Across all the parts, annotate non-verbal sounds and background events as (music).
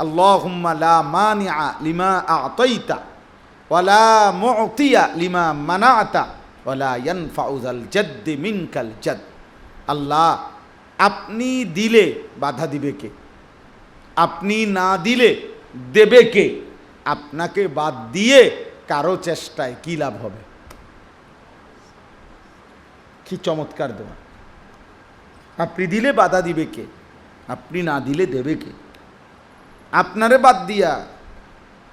Lima lima আল্লাহ, আপনি দিলে বাধা দিবে কে? আপনি না দিলে দেবে কে? আপনাকে বাদ দিয়ে কারও চেষ্টায় কি লাভ হবে? কি চমৎকার দেওয়া আপনি দিলে বাধা দিবে কে? আপনি না দিলে দেবে কে? আপনারে বাদ দিয়া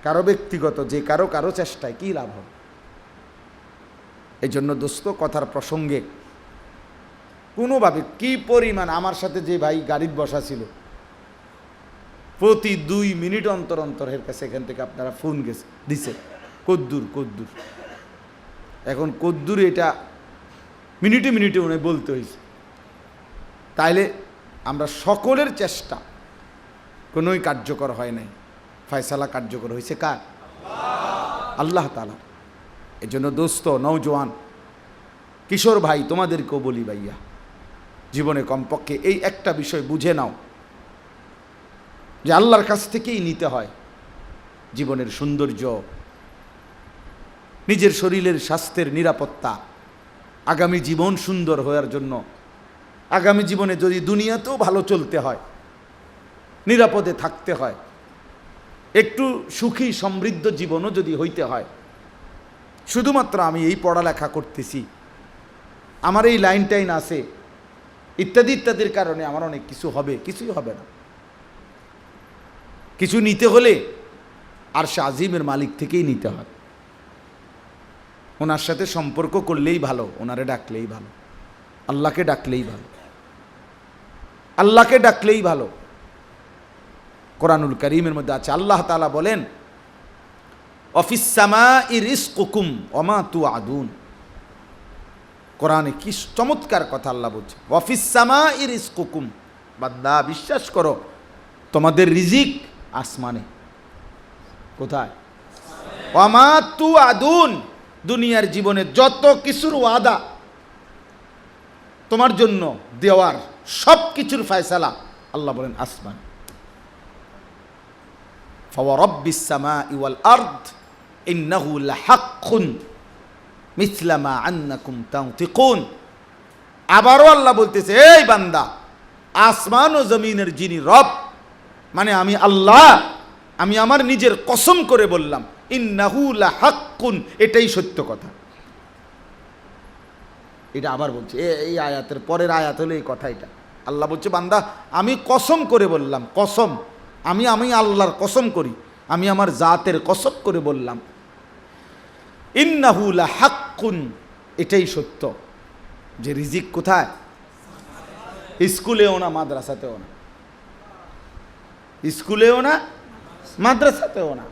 কারও ব্যক্তিগত, যে কারও কারও চেষ্টায় কি লাভ হবে? এই জন্য দোস্ত, কথার প্রসঙ্গে কোনোভাবে কি পরিমাণ আমার সাথে যে ভাই গাড়ির বসা ছিল, প্রতি দুই মিনিট অন্তর অন্তর এর কাছে এখান থেকে আপনারা ফোন গেছে, দিছে, কদ্দুর কদ্দুর। এখন কদ্দুর এটা মিনিটে মিনিটে উনি বলতে হয়েছে তাইলে আমরা সকলের চেষ্টা কোনোই কার্যকর হয় নাই। ফয়সালা কার্যকর হয়েছে কার? আল্লাহ তালা এই জন্য দোস্ত নৌজওয়ান কিশোর ভাই, তোমাদেরকেও বলি ভাইয়া, জীবনে কমপক্ষে এই একটা বিষয় বুঝে নাও, যে আল্লাহর কাছ থেকেই নিতে হয় জীবনের সৌন্দর্য, নিজের শরীরের স্বাস্থ্যের নিরাপত্তা, আগামী জীবন সুন্দর হওয়ার জন্য। আগামী জীবনে যদি দুনিয়াতেও ভালো চলতে হয় নিরাপদে থাকতে হয়। একটু সুখী সমৃদ্ধ জীবনও যদি হইতে হয়। শুধুমাত্র আমি এই পড়ালেখা করতেছি। আমার এই লাইন টাইন আছে। ইত্যাদি ইত্যাদির কারণে আমার অনেক কিছু হবে, কিছুই হবে না। কিছু নিতে হলে আর আজিমের মালিক থেকেই নিতে হয়। ওনার সাথে সম্পর্ক করলেই ভালো, ওনারে ডাকলেই ভালো। আল্লাহকে ডাকলেই ভালো। আল্লাহকে ডাকলেই ভালো। কোরআনুল করিমের মধ্যে আছে। আল্লাহ তালা বলেন অফিসামা ইরিস কুকুম অমা তু আদুন কোরআনে কি চমৎকার কথা আল্লাহ বলছে অফিসামা ইরিস কুকুম বাদ্দা বিশ্বাস করো, তোমাদের রিজিক আসমানে। কোথায়? অমা তু আদুন দুনিয়ার জীবনে যত কিছুর ওয়াদা, তোমার জন্য দেওয়ার সব কিছুর ফয়সালা, আল্লাহ বলেন, আসমান। ফাওয়ারাব্বিসামা ইওয়াল আরদ ইন্নাহু লাহাক্কুন মিথলামা আন্নাকুম তাউতিকুন আবারও আল্লাহ বলতেছে, এই বান্দা, আসমান ও জমিনের যিনি রব মানে আমি আল্লাহ, আমি আমার নিজের কসম করে বললাম, ইন্নাহু লাহাক্কুন এটাই সত্য কথা। এটা আবার বলছে এই আয়াতের পরের আয়াত হলো এই কথা এটা। আল্লাহ বলছে, বান্দা, আমি কসম করে বললাম, কসম আমি আমি আল্লাহর কসম করি, আমি আমার জাতের কসম করে বললাম। ইন্নাহুলা হাক্কুন এটাই সত্য। যে রিজিক কোথায়? স্কুলেও না, মাদ্রাসাতেও না। স্কুলেও না, মাদ্রাসাতেও না।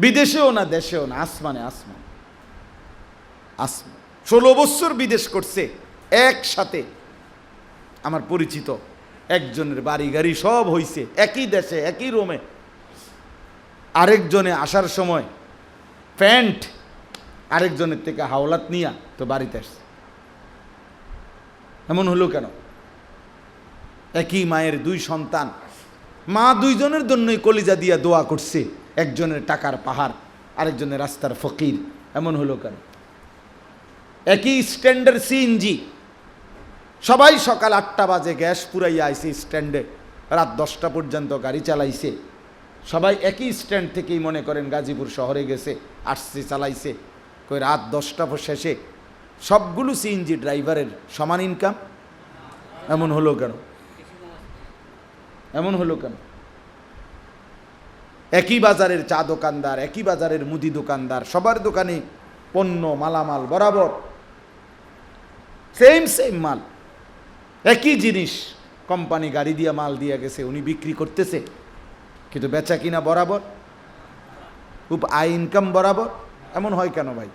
বিদেশেও না, দেশেও না, আসমানে আসমান। আসমান। ষোলো বছর বিদেশ করছে, একসাথে। আমার পরিচিত। একজনের বাড়ি গাড়ি সব হইছে, একই দেশে, একই রোমে। আরেকজনে আসার সময় প্যান্ট, আরেকজনের থেকে হাওলাত নিয়া তো বাড়িতে আসছে। এমন হলো কেন? একই মায়ের দুই সন্তান। মা দুইজনের জন্যই কলিজা দিয়া দোয়া করছে, একজনের টাকার পাহাড়, আরেকজনের রাস্তার ফকির। এমন হলো কেন? একই স্ট্যান্ডের সিএনজি সবাই সকাল আটটা বাজে, গ্যাস পুরাইয়া আইছে স্ট্যান্ডে। রাত দশটা পর্যন্ত গাড়ি চালাইছে। সবাই একই স্ট্যান্ড থেকেই মনে করেন গাজীপুর শহরে গেছে, আসছে, চালাইছে। কই রাত দশটা পর শেষে সবগুলো সিএনজি ড্রাইভারের সমান ইনকাম এমন হলো কেন? এমন হলো কেন? একই বাজারের চা দোকানদার, একই বাজারের মুদি দোকানদার, সবার দোকানে পণ্য, মালামাল বরাবর। সেম সেম মাল। একই জিনিস। কোম্পানি গাড়ি দিয়ে মাল দিয়ে গেছে, উনি বিক্রি করতেছে, কিন্তু বেচা কিনা বরাবর খুব আয় ইনকাম বরাবর, এমন হয় কেন ভাই?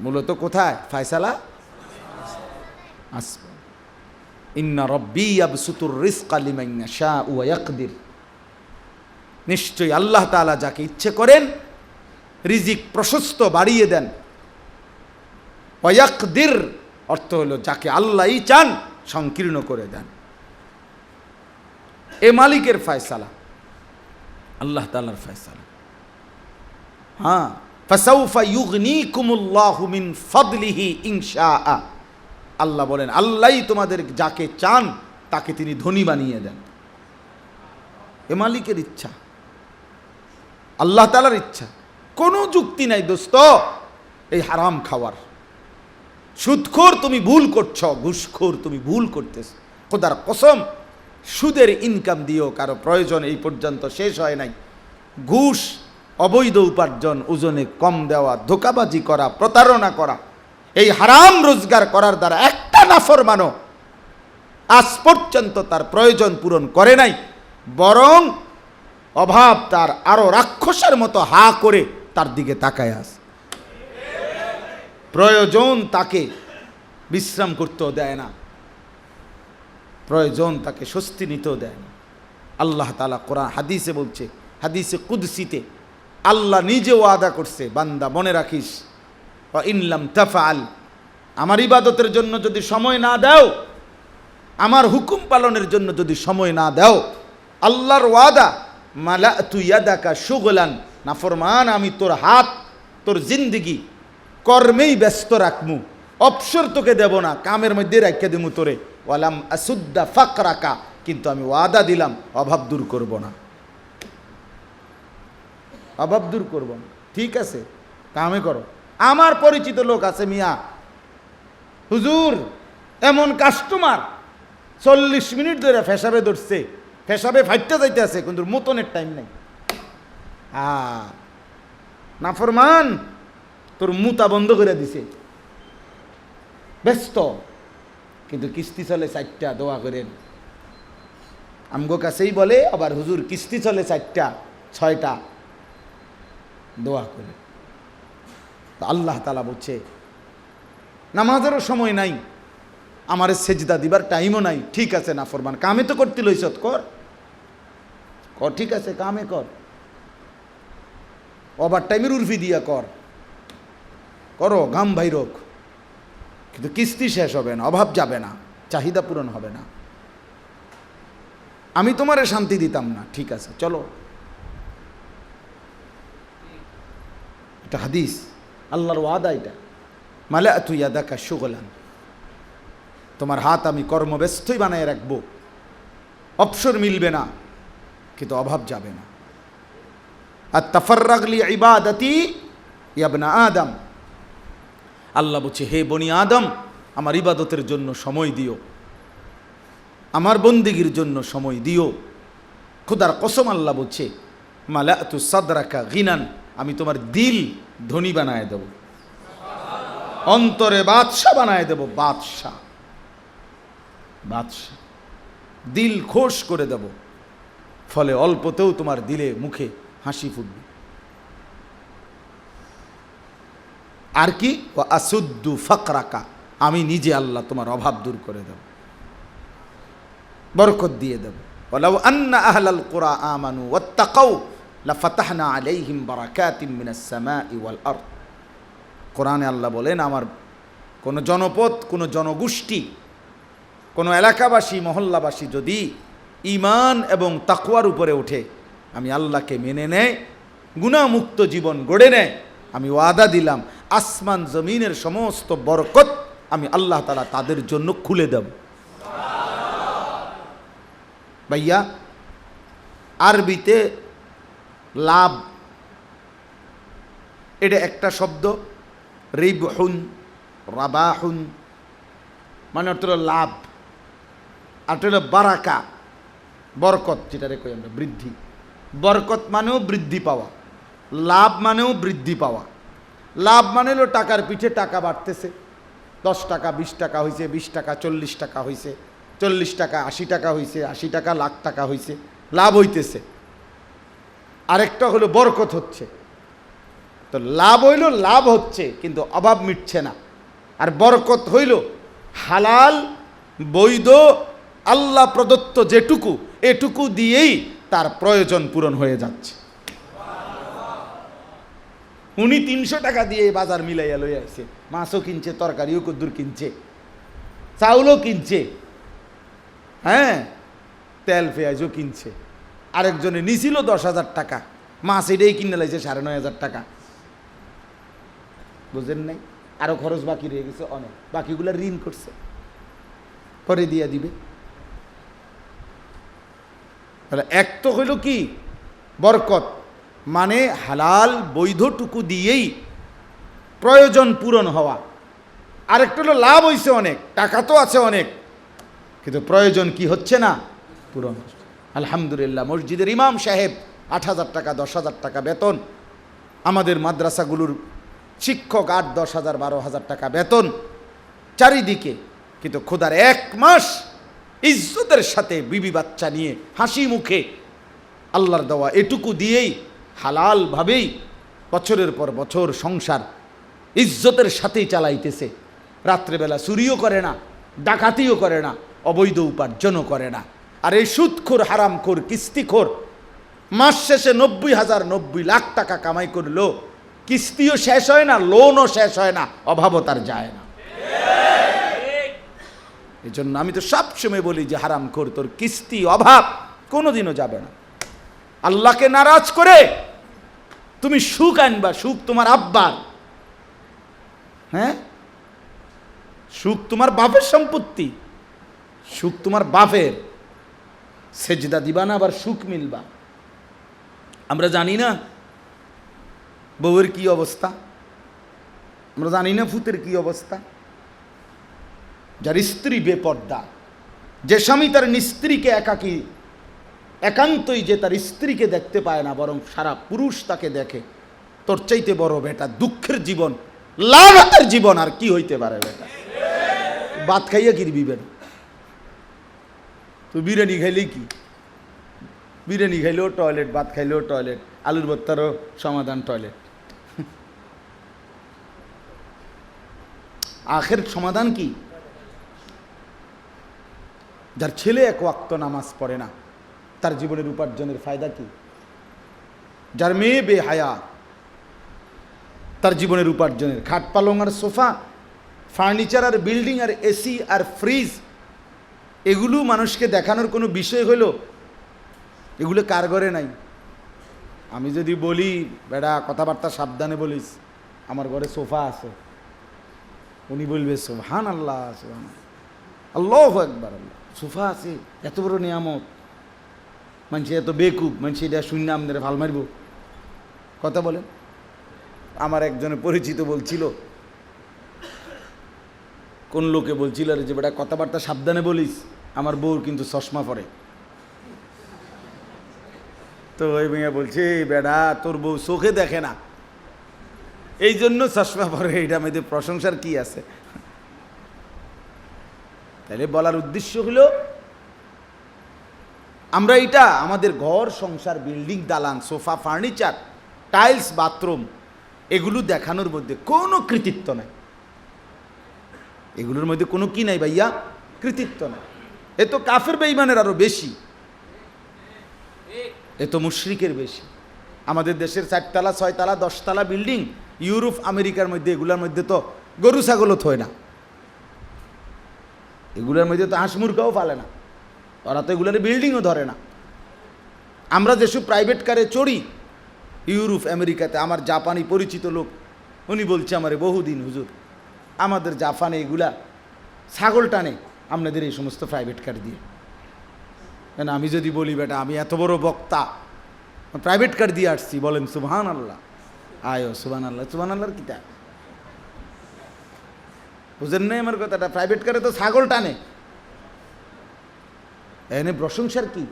মূলত কোথায়? ফায়সালা? আসবে। ইন্না রব্বি আবসুতুর ইয়াশাউ ওয়া ইয়াকদির। নিশ্চয়ই আল্লাহ তাআলা যাকে ইচ্ছে করেন, রিজিক প্রশস্ত বাড়িয়ে দেন। ওয়াকদির অর্থ হলো যাকে আল্লাহই চান, সংকীর্ণ করে দেন। এ মালিকের ফয়সালা, আল্লাহ তালার ফয়সালা। হ্যাঁ ফাসাউফা ইউগনিকুমুল্লাহু মিন ফাদলিহি ইনশাআ। আল্লাহ বলেন, আল্লাহই তোমাদের যাকে চান, তাকে তিনি ধনী বানিয়ে দেন। এ মালিকের ইচ্ছা, আল্লাহ তালার ইচ্ছা। কোনো যুক্তি নাই দোস্ত, এই হারাম খাওয়ার। সুদখোর তুমি ভুল করছ, ঘুষখোর তুমি ভুল করতেছ। খোদার কসম, সুদের ইনকাম দিয়েও কারও প্রয়োজন এই পর্যন্ত শেষ হয় নাই। ঘুষ, অবৈধ উপার্জন, ওজনে কম দেওয়া, ধোকাবাজি করা, প্রতারণা করা, এই হারাম রোজগার করার দ্বারা একটা নাফর মানো আজ পর্যন্ত তার প্রয়োজন পূরণ করে নাই, বরং অভাব তার আরও রাক্ষসের মতো হা করে তার দিকে তাকায় আস প্রয়োজন তাকে বিশ্রাম করতেও দেয় না। প্রয়োজন তাকে স্বস্তি নিতেও দেয় না। আল্লাহ তালা কোরআন, হাদিসে বলছে, হাদিসে কুদসিতে, আল্লাহ নিজেও আদা করছে, বান্দা মনে রাখিস ইনলাম তাফাল আমার ইবাদতের জন্য যদি সময় না দাও, আমার হুকুম পালনের জন্য যদি সময় না দাও, আল্লাহর ওয়াদা মালা তুই ইয়াদাকা সুগলান নাফরমান আমি তোর হাত, তোর জিন্দিগি কর্মেই ব্যস্ত রাখমু। অবসর তোকে দেব না, কামের মধ্যে রাখিয়া দিমু তোরে। ওয়ালাম আসুদ্দা ফাক রাখা কিন্তু আমি ওয়াদা দিলাম, অভাব দূর করব না। অভাব দূর করব না। ঠিক আছে, কামে করো। আমার পরিচিত লোক আছে মিয়া। হুজুর, এমন কাস্টমার চল্লিশ মিনিট ধরে ফেসাবে ধরছে। ফেসাবে ফাইটটা যাইতে আছে, কিন্তু মতনের টাইম নাই। হ্যাঁ। নাফরমান তোর মুতা বন্ধ করে দিছে। ব্যস্ত। কিন্তু কিস্তি চলে চারটা, দোয়া করেন। আমগো কাছেই বলে, আবার হুজুর কিস্তি চলে চারটা, ছয়টা। দোয়া করে আল্লাহ তালা বলছে, নামাজেরও সময় নাই। আমার সেজদা দিবার টাইমও নাই। ঠিক আছে না ফরমান। কামে তো করতে লইছত কর। কর, ঠিক আছে, কামে কর। ওভার টাইমের উর্ফি দিয়া কর। করো ঘাম ভাইরোক। কিন্তু কিস্তি শেষ হবে না, অভাব যাবে না, চাহিদা পূরণ হবে না। আমি তোমারে শান্তি দিতাম না, ঠিক আছে, চলো। এটা হাদিস, আল্লাহর ওয়াদা এটা। মালে তুই দেখা সুগলান তোমার হাত আমি কর্মব্যস্তই বানায় রাখব। অবসর মিলবে না, কিন্তু অভাব যাবে না। আর তাফার্রাগলি ইবাদতি ইয়াবনা আদম। আল্লাহ বলছে, হে বনি আদম, আমার ইবাদতের জন্য সময় দিও। আমার বন্দিগির জন্য সময় দিও। খুদার কসম আল্লাহ বলছে মালা তু সাদরাকা গিনান, আমি তোমার দিল ধনী বানায় দেব। অন্তরে বাদশাহ বানায় দেব, বাদশাহ। বাদশাহ। দিল খোশ করে দেব। ফলে অল্পতেও তোমার দিলে মুখে হাসি ফুটবে। আর কি? ও আসুদ্দু ফকরাকা। আমি নিজে আল্লাহ তোমার অভাব দূর করে দেব। বরকত দিয়ে দেব। ওলাউ আন্না আহলাল কুরা আমানু ওত্তাকাউ লাফাতাহনা আলাইহিম বারাকাতিম মিনাস সামাই ওয়াল আর কোরআনে আল্লাহ বলেন, আমার কোনো জনপদ, কোনো জনগোষ্ঠী, কোনো এলাকাবাসী, মহল্লাবাসী যদি ইমান এবং তাকুয়ার উপরে ওঠে, আমি আল্লাহকে মেনে নেয় গুণামুক্ত জীবন গড়ে নেয়, আমি ওয়াদা দিলাম আসমান জমিনের সমস্ত বরকত আমি আল্লাহ তালা তাদের জন্য খুলে দেব। ভাইয়া, আরবিতে লাভ, এটা একটা শব্দ, রিবহুন, রাবাহুন মানে অর্থ হলো লাভ। আর হলো বারাকা, বরকত যেটা রেখে আমরা, বৃদ্ধি। বরকত মানেও বৃদ্ধি পাওয়া, লাভ মানেও বৃদ্ধি পাওয়া। লাভ মানে হলো টাকার পিঠে টাকা বাড়তেছে। দশ টাকা, বিশ টাকা হয়েছে বিশ টাকা, চল্লিশ টাকা হয়েছে চল্লিশ টাকা, আশি টাকা হয়েছে আশি টাকা, লাখ টাকা হয়েছে লাভ হইতেছে। আরেকটা হলো বরকত হচ্ছে। তো লাভ হইল, লাভ হচ্ছে, কিন্তু অভাব মিটছে না। আর বরকত হইল, হালাল, বৈধ, আল্লাহ প্রদত্ত যেটুকু, এটুকু দিয়েই তার প্রয়োজন পূরণ হয়ে যাচ্ছে। উনি তিনশো টাকা দিয়ে বাজার মিলাইয়া লই আসছে মাছও কিনছে, তরকারিও কদ্দুর কিনছে, চাউলও কিনছে হ্যাঁ তেল, পেঁয়াজও কিনছে। আরেকজনে নিছিল দশ হাজার টাকা, মাছ এটাই কিনে লাইছে সাড়ে নয় হাজার টাকা। বুঝেন নাই? আরও খরচ বাকি রয়ে গেছে অনেক। বাকিগুলো ঋণ করছে। পরে দিয়ে দিবে। তাহলে এক তো হইল কি? বরকত। মানে হালাল বৈধটুকু দিয়েই প্রয়োজন পূরণ হওয়া। আরেকটা হলো লাভ হয়েছে অনেক, টাকা তো আছে অনেক, কিন্তু প্রয়োজন কি হচ্ছে না? পূরণ। আলহামদুলিল্লাহ, মসজিদের ইমাম সাহেব আট হাজার টাকা, দশ হাজার টাকা বেতন। আমাদের মাদ্রাসাগুলোর শিক্ষক আট, দশ হাজার, বারো হাজার টাকা বেতন চারিদিকে। কিন্তু খোদার এক মাস ইজ্জতের সাথে বিবি বাচ্চা নিয়ে হাসি মুখে আল্লাহর দেওয়া এটুকু দিয়েই হালালভাবেই বছরের পর বছর সংসার ইজ্জতের সাথেই চালাইতেছে। রাত্রেবেলা চুরিও করে না, ডাকাতিও করে না, অবৈধ উপার্জনও করে না। আর এই সুদখোর, হারামখোর, কিস্তিখোর মাস শেষে নব্বই হাজার নব্বই লাখ টাকা কামাই করল কিস্তিও শেষ হয় না লোনও শেষ হয় না, অভাবও তার যায় না। এই জন্য আমি তো সবসময় বলি যে হারাম কর তোর কিস্তি অভাব কোনোদিনও যাবে না। আল্লাহকে নারাজ করে তুমি সুখ আনবা, সুখ তোমার আব্বার। হ্যাঁ? সুখ তোমার বাপের সম্পত্তি, সুখ তোমার বাপের। সেজদা দিবা না, আবার সুখ মিলবা। আমরা জানি না বউয়ের কি অবস্থা। আমরা জানি না ফুতের কি অবস্থা। যার স্ত্রী বেপর্দা। যে স্বামী তার স্ত্রীকে একাকী একান্তই যে তার স্ত্রীকে দেখতে পায় না, বরং সারা পুরুষ তাকে দেখে। তোর চাইতে বড় বেটা, দুঃখের জীবন, লাগাতের জীবন, আর কি হইতে পারে বেটা? ভাত খাইয়া কি বিবেন তো বিরিয়ানি খাইলেই কি? বিরিয়ানি খাইলেও টয়লেট, ভাত খাইলেও টয়লেট, আলুর ভর্তারও সমাধান টয়লেট। আখের সমাধান কি? যার ছেলে এক ওয়াক্ত নামাজ পড়ে না তার জীবনের উপার্জনের ফায়দা কি? যার মেয়ে বেহায়া, তার জীবনের উপার্জনের খাট পালং আর সোফা, ফার্নিচার আর বিল্ডিং আর এসি আর ফ্রিজ, এগুলো মানুষকে দেখানোর কোনো বিষয় হলো? এগুলো কার ঘরে নাই? আমি যদি বলি, বেড়া, কথাবার্তা সাবধানে বলিস, আমার ঘরে সোফা আছে। উনি বলবে সোহান আল্লাহ সোহান আল্লাহ একবার আল্লাহ। সোফা আছে, এত বড় নিয়ামত। মানুষ এত বেকুব মানুষ এটা শূন্য আমাদের ভালো মারব কথা বলেন। আমার একজনে পরিচিত বলছিল। কোন লোকে বলছিল, আরে যে বেটা কথাবার্তা সাবধানে বলিস, আমার বউর কিন্তু চশমা পরে। তো ওই মেয়ে বলছে "এই বেটা, তোর বউ চোখে দেখে না। এই জন্য চশমা পরে এটা মেয়েদের প্রশংসার কি আছে? তাহলে বলার উদ্দেশ্য হলো আমরা এটা আমাদের ঘর, সংসার, বিল্ডিং, দালান, সোফা, ফার্নিচার, টাইলস, বাথরুম, এগুলো দেখানোর মধ্যে কোনো কৃতিত্ব নাই। এগুলোর মধ্যে কোনো কি নাই ভাইয়া? কৃতিত্ব নাই। এ তো কাফের বেইমানের আরও বেশি। এ তো মুশ্রিকের বেশি। আমাদের দেশের চারতলা, ছয়তলা, দশতলা বিল্ডিং ইউরোপ, আমেরিকার মধ্যে, এগুলোর মধ্যে তো গরু, ছাগলও থয় না। এগুলোর মধ্যে তো হাঁস মুরগাও পালে না। ওরা তো এগুলোর বিল্ডিংও ধরে না। আমরা যেসব প্রাইভেট কারে চড়ি, ইউরোপ, আমেরিকাতে, আমার জাপানি পরিচিত লোক, উনি বলছে আমারে, বহুদিন হুজুর, আমাদের জাপানে এগুলা ছাগল টানে, আপনাদের এই সমস্ত প্রাইভেট কার দিয়ে। কেন, আমি যদি বলি, বেটা, আমি এত বড় বক্তা প্রাইভেট কার দিয়ে আসছি। বলেন সুবহান আল্লাহ আয়ো সুবহান আল্লাহ সুবহান আল্লাহর কিতা বুঝেন নাই আমার কথাটা? প্রাইভেট কারে তো ছাগল টানে। এনে প্রশংসার কি?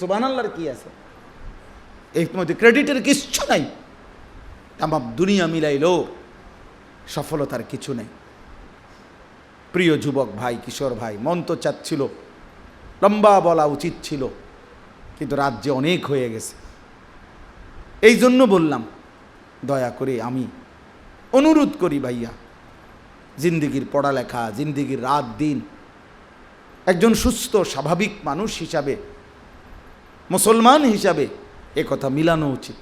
সুবহান আল্লাহর কি আছে? এর মধ্যে ক্রেডিটের কিচ্ছু নাই। তাম দুনিয়া মিলাইলো, সফলতার কিছু নেই। প্রিয় যুবক ভাই, কিশোর ভাই, মন তো চাচ্ছিল, লম্বা বলা উচিত ছিল, কিন্তু রাজ্যে অনেক হয়ে গেছে। এই জন্য বললাম, দয়া করে আমি অনুরোধ করি ভাইয়া, জিন্দিগির পড়ালেখা, জিন্দিগির রাত দিন একজন সুস্থ, স্বাভাবিক মানুষ হিসাবে, মুসলমান হিসাবে এ কথা মিলানো উচিত।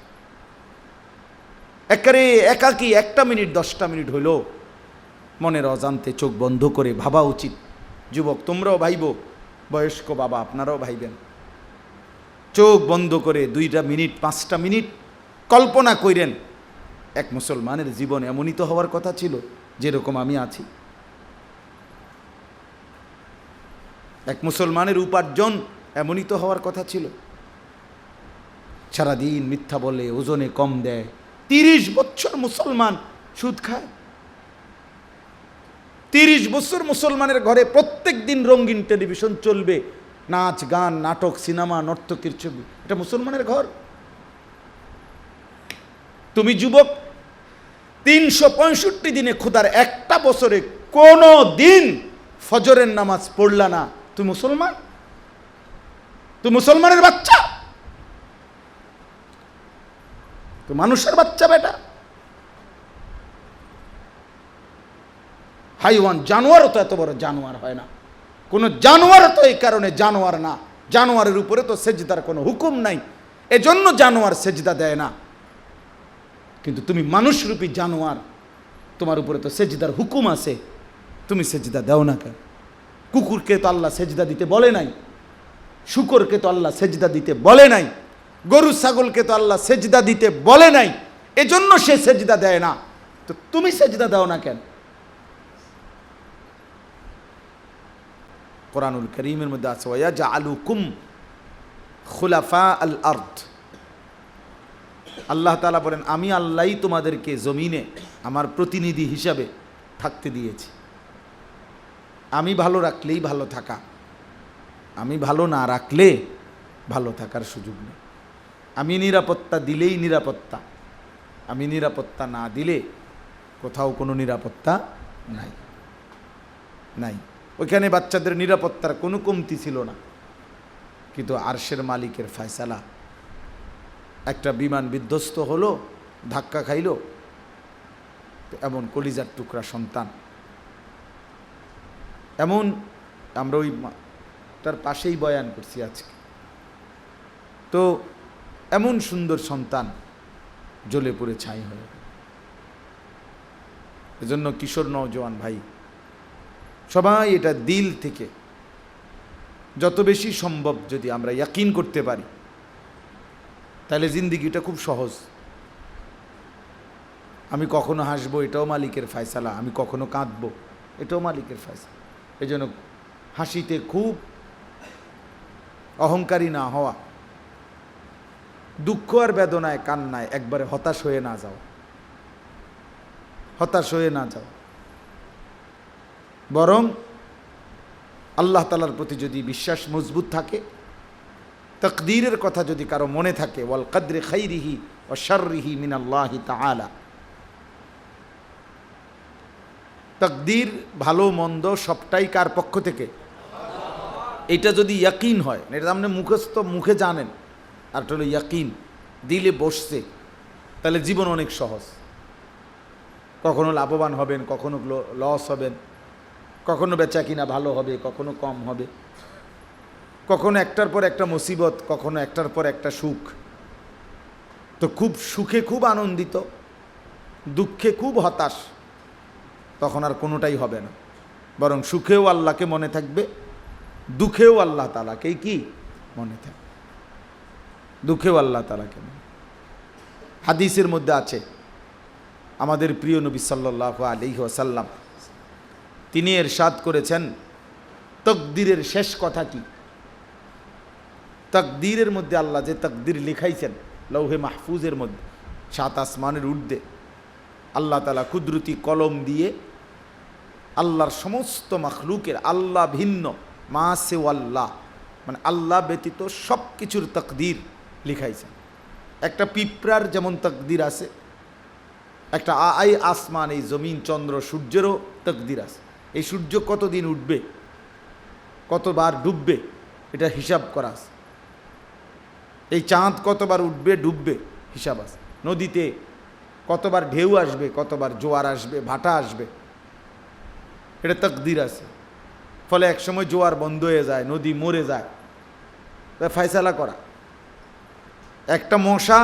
একারে একাকি একটা মিনিট, দশটা মিনিট হইল, মনের অজান্তে চোখ বন্ধ করে ভাবা উচিত। যুবক, তোমরাও ভাইব, বয়স্ক বাবা, আপনারাও ভাইবেন। চোখ বন্ধ করে দুইটা মিনিট, পাঁচটা মিনিট কল্পনা কইরেন, এক মুসলমানের জীবন এমনই তো হওয়ার কথা ছিল, যেরকম আমি আছি। এক মুসলমানের উপার্জন এমনই তো হওয়ার কথা ছিল। সারাদিন মিথ্যা বলে, ওজনে কম দেয়, তিরিশ বছর মুসলমান সুদ খায়। তিরিশ বছর মুসলমানের ঘরে প্রত্যেক দিন রঙিন টেলিভিশন চলবে, নাচ, গান, নাটক, সিনেমা, নর্তকীর ছবি। এটা মুসলমানের ঘর। তুমি যুবক, তিনশো পঁয়ষট্টি দিনে খুদার একটা বছরে কোনো দিন ফজরের নামাজ পড়লা না। তুই মুসলমান? তুই মুসলমানের বাচ্চা? তুই মানুষের বাচ্চা বেটা? হাইওয়ান জানোয়ারও তো এত বড় জানোয়ার হয় না। কোনো জানোয়ারও তো এই কারণে জানোয়ার না। জানোয়ারের উপরে তো সেজদার কোনো হুকুম নাই। এজন্য জানোয়ার সেজদা দেয় না। কিন্তু তুমি মানুষরূপী জানোয়ার, তোমার উপরে তো সেজদার হুকুম আছে। তুমি সেজদা দাও না কেন? কুকুরকে তো আল্লাহ সেজদা দিতে বলে নাই, শুকরকে তো আল্লাহ সেজদা দিতে বলে নাই, গরু ছাগলকে তো আল্লাহ সেজদা দিতে বলে নাই, এজন্য সে সেজদা দেয় না। তো তুমি সেজদা দাও না কেন? কোরআনুল করিমের মধ্যে আছে, ওয়া জা আলু কুম খুলাফা আল আর্দ। আল্লাহ তালা বলেন, আমি আল্লাহই তোমাদেরকে জমিনে আমার প্রতিনিধি হিসাবে থাকতে দিয়েছি। আমি ভালো রাখলেই ভালো থাকা। আমি ভালো না রাখলে ভালো থাকার সুযোগ নেই। আমি নিরাপত্তা দিলেই নিরাপত্তা। আমি নিরাপত্তা না দিলে কোথাও কোনো নিরাপত্তা নাই। নাই। ওইখানে বাচ্চাদের নিরাপত্তার কোনো কমতি ছিল না। কিন্তু আরশের মালিকের ফয়সালা। একটা বিমান বিধ্বস্ত হলো, ধাক্কা খাইলো। এমন কলিজার টুকরা সন্তান। এমন আমরা ওই তার পাশেই বয়ান করছি আজকে। তো এমন সুন্দর সন্তান জ্বলে পড়ে ছাই হয়ে। এজন্য কিশোর নওজোয়ান ভাই, সবাই এটা দিল থেকে যত বেশি সম্ভব যদি আমরা ইয়াকিন করতে পারি, তাহলে জিন্দিগিটা খুব সহজ। আমি কখনো হাসবো, এটাও মালিকের ফয়সালা, আমি কখনো কাঁদবো, এটাও মালিকের ফয়সালা। এই জন্য হাসিতে খুব অহংকারী না হওয়া। দুঃখ আর বেদনায় কান্নায় একবারে হতাশ হয়ে না যাও। হতাশ হয়ে না যাও। বরং আল্লাহ তালার প্রতি যদি বিশ্বাস মজবুত থাকে, তকদিরের কথা যদি কারও মনে থাকে, ওয়াল কদ্রে খৈরিহি ও শর্রিহি মিন আল্লাহি তালা তকদির ভালো, মন্দ সবটাই কার পক্ষ থেকে? এটা যদি ইয়াকিন হয়, এটা আপনি মুখস্থ, মুখে জানেন। আর এটা হলো ইয়াকিন, দিলে বসছে। তাহলে জীবন অনেক সহজ। কখনো লাভবান হবেন, কখনো লস হবেন। কখনো বেচা কিনা ভালো হবে, কখনো কম হবে। কখনো একটার পর একটা মুসিবত, কখনো একটার পর একটা সুখ। তো খুব সুখে খুব আনন্দিত, দুঃখে খুব হতাশ। তখন আর কোনোটাই হবে না। বরং সুখেও আল্লাহকে মনে থাকবে, দুঃখেও আল্লাহ তালাকেই কি? মনে থাকবে। দুঃখেও আল্লাহ তালাকে মনে হাদিসের মধ্যে আছে, আমাদের প্রিয় নবী সাল্লাহ আলি ওসাল্লাম তিনি এর এরশাদ করেছেন, তকদিরের শেষ কথা কি? তকদিরের মধ্যে আল্লাহ যে তকদির লিখাইছেন, লৌহে মাহফুজের মধ্যে, সাত আসমানের ঊর্ধ্বে, আল্লাহ তালা কুদরতি কলম দিয়ে আল্লাহর সমস্ত মখলুকের আল্লাহ ভিন্ন। মা সে আল্লাহ মানে আল্লাহ ব্যতীত সব কিছুর তকদির লিখাইছেন। একটা পিঁপড়ার যেমন তকদির আছে, একটা আই আসমান, এই জমিন, চন্দ্র, সূর্যেরও তকদির আছে। এই সূর্য কতদিন উঠবে? কতবার ডুববে? এটা হিসাব করা আছে। এই চাঁদ কতবার উঠবে, ডুববে? হিসাব আছে। নদীতে কতবার ঢেউ আসবে, কতবার জোয়ার আসবে, ভাটা আসবে? এটা তকদির আছে। ফলে একসময় জোয়ার বন্ধ হয়ে যায়, নদী মরে যায়। ফয়সালা করা। একটা মশা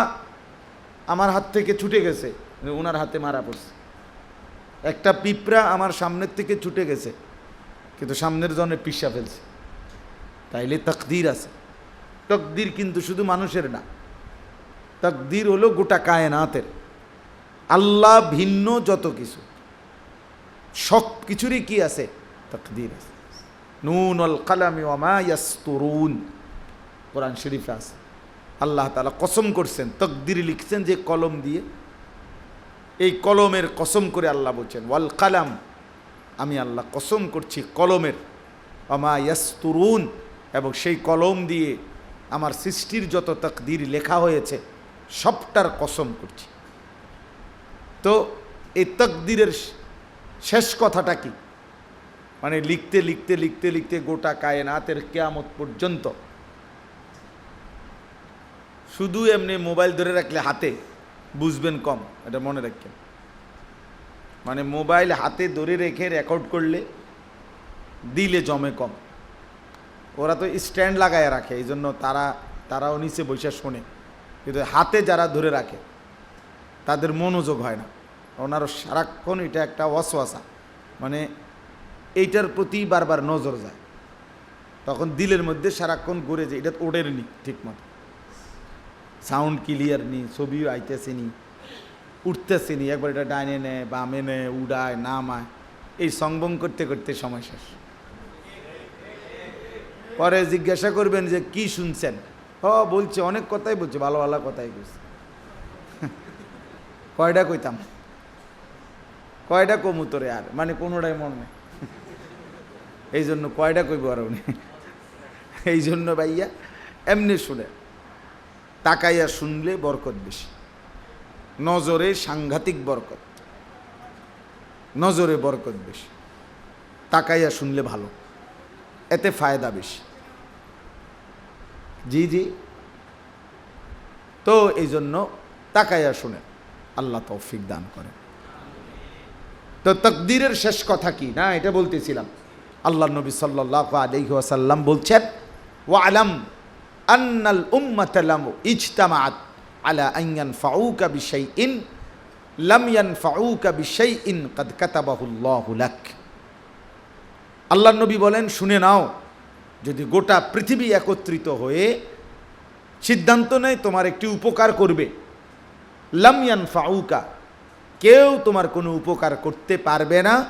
আমার হাত থেকে ছুটে গেছে ওনার হাতে মারা পড়ছে। একটা পিঁপড়া আমার সামনের থেকে ছুটে গেছে, কিন্তু সামনের জনে পিসা ফেলছে। তাইলে তকদির আছে। তকদির কিন্তু শুধু মানুষের না, তকদির হলো গোটা কায়নাতের। আল্লাহ ভিন্ন যত কিছু। সব কিছুরই কি আছে? তকদির আছে। নুন অল কালামি ওমা কোরআন শরীফে আছে। আল্লাহ তালা কসম করছেন, তকদির লিখছেন যে কলম দিয়ে। এই কলমের কসম করে আল্লাহ বলছেন, ওয়াল কালাম। আমি আল্লাহ কসম করছি কলমের। আমা ইয়াস্তুরুন। এবং সেই কলম দিয়ে আমার সৃষ্টির যত তকদির লেখা হয়েছে, সবটার কসম করছি। তো এই তকদিরের শেষ কথাটা কি? মানে লিখতে লিখতে লিখতে লিখতে গোটা কায়নাতের কেয়ামত পর্যন্ত। শুধু এমনি মোবাইল ধরে রাখলে হাতে, বুঝবেন কম, এটা মনে রাখবেন। মানে মোবাইল হাতে ধরে রেখে রেকর্ড করলে, দিলে জমে কম। ওরা তো স্ট্যান্ড লাগায় রাখে এই জন্য তারা, তারাও নিচে বসে শোনে। কিন্তু হাতে যারা ধরে রাখে, তাদের মনোযোগ হয় না। ওনারও সারাক্ষণ এটা একটা অসওয়াসা মানে এইটার প্রতি বারবার নজর যায়। তখন দিলের মধ্যে সারাক্ষণ ঘুরে যায়। এটা ওডের নি, ঠিক মতো। সাউন্ড ক্লিয়ার নি, ছবিও আইতেছে নি, উঠতেছে নি। একবার এটা ডাইনে নেয়, বামে নেয়, উড়ায়, নামায়। এই সংবং করতে করতে সময় শেষ। পরে জিজ্ঞাসা করবেন যে, কি শুনছেন? হ বলছে, অনেক কথাই বলছে, ভালো ভালো কথাই বলছে। (laughs) কয়টা কইতাম? কয়টা কমুতরে আর? মানে কোনোটাই মন নেই। এই জন্য কয়টা কইব আর উনি? এই জন্য ভাইয়া, এমনি শুনে। তাকাইয়া শুনলে বরকত বেশি। নজরে সাংঘাতিক বরকত। নজরে বরকত বেশি। তাকাইয়া শুনলে ভালো। এতে ফায়দা বেশি। জি জি। তো এই জন্য তাকাইয়া শুনে। আল্লাহ তৌফিক দান করেন। তো তকদিরের শেষ কথা কি? না, এটা বলতেছিলাম। আল্লাহ নবী সাল্লাহ আলহি আসাল্লাম বলছেন ও আলাম আন্নাল উম্মাতালাম ইজতামাত আলা আইয়ান ফাউকা বিশাই ইন লামিয়ান ফাউকা বিশাই ইন কদ কাতাবাহুল্লাহ লাক। আল্লাহ নবী বলেন, শুনে নাও, যদি গোটা পৃথিবী একত্রিত হয়ে সিদ্ধান্ত নেয়, তোমার একটি উপকার করবে। লামিয়ান ফাউকা কেউ তোমার কোনো উপকার করতে পারবে না।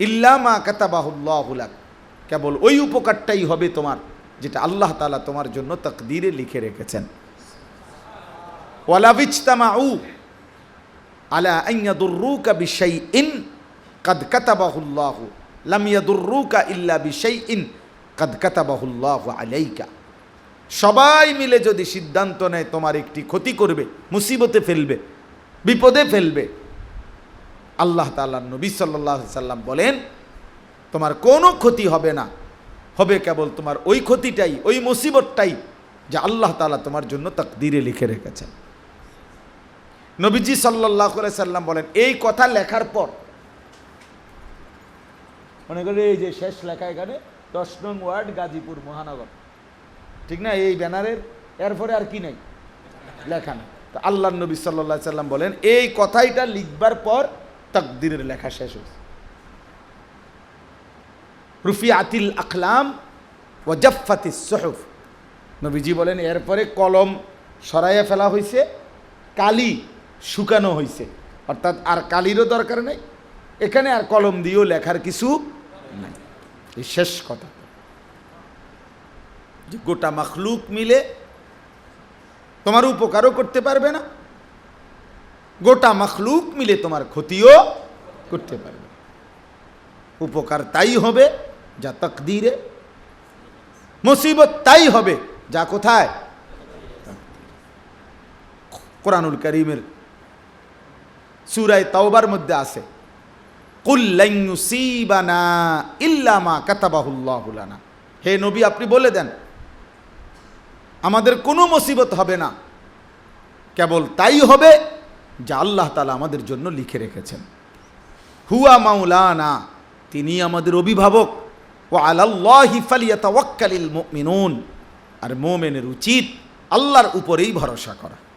ইল্লা ইল্লামা কাতাবাহুল্লাহুলাক কেবল ওই উপকারটাই হবে তোমার, যেটা আল্লাহ তালা তোমার জন্য তকদিরে লিখে রেখেছেন। ওয়ালাবিজতামাউ আলা আইয়াদুররুকা বিশাইইন কাদ কাতাবাহুল্লাহু লাম ইয়াদুররুকা ইল্লা বিশাইইন কাদ কাতাবাহুল্লাহু আলাইকা। সবাই মিলে যদি সিদ্ধান্ত নেয় তোমার একটি ক্ষতি করবে, মুসিবতে ফেলবে বিপদে ফেলবে। আল্লাহ তাল্লাহ নবী সাল্লাহ সাল্লাম বলেন, তোমার কোনো ক্ষতি হবে না। হবে কেবল তোমার ওই ক্ষতিটাই, ওই মুসিবতটাই যা আল্লাহ তালা তোমার জন্য তাকদিরে লিখে রেখেছেন। নবীজি সাল্লাহ সাল্লাম বলেন, এই কথা লেখার পর। মনে করি এই যে শেষ লেখা এখানে, দশ নং ওয়ার্ড গাজীপুর মহানগর। ঠিক না? এই ব্যানারের, এরপরে আর কি নেই? লেখা তো আল্লাহ নবী সাল্লা সাল্লাম বলেন, এই কথাইটা লিখবার পর তকদিরের লেখা শেষ হয়েছে। রুফি আতিল আখলাম ও জফাতি সহফ। নবীজি বলেন, এরপরে কলম সরাইয়া ফেলা হয়েছে কালি শুকানো হয়েছে অর্থাৎ আর কালিরও দরকার নেই, এখানে আর কলম দিয়েও লেখার কিছু নাই। এই শেষ কথা। যে গোটা মখলুক মিলে তোমার উপকারও করতে পারবে না। গোটা মখলুক মিলে তোমার ক্ষতিও করতে পারবে। উপকার তাই হবে যা তকদিরে, মুসিবত তাই হবে যা কোথায়? কোরআনুল করিমের সুরায় তাওবার মধ্যে আছে। কুল্লাইনুসিবানা ইল্লামা কাতাবাহুল্লাহুলানা হে নবী, আপনি বলে দেন আমাদের কোনো মুসিবত হবে না। কেবল তাই হবে যা আল্লাহ তালা আমাদের জন্য লিখে রেখেছেন। হুয়া মাউলানা তিনি আমাদের অভিভাবক। ও আলাল্লাহি ফালিয়াতাওয়াক্কালিল মিনুন আর মোমেনের উচিত আল্লাহর উপরেই ভরসা করা।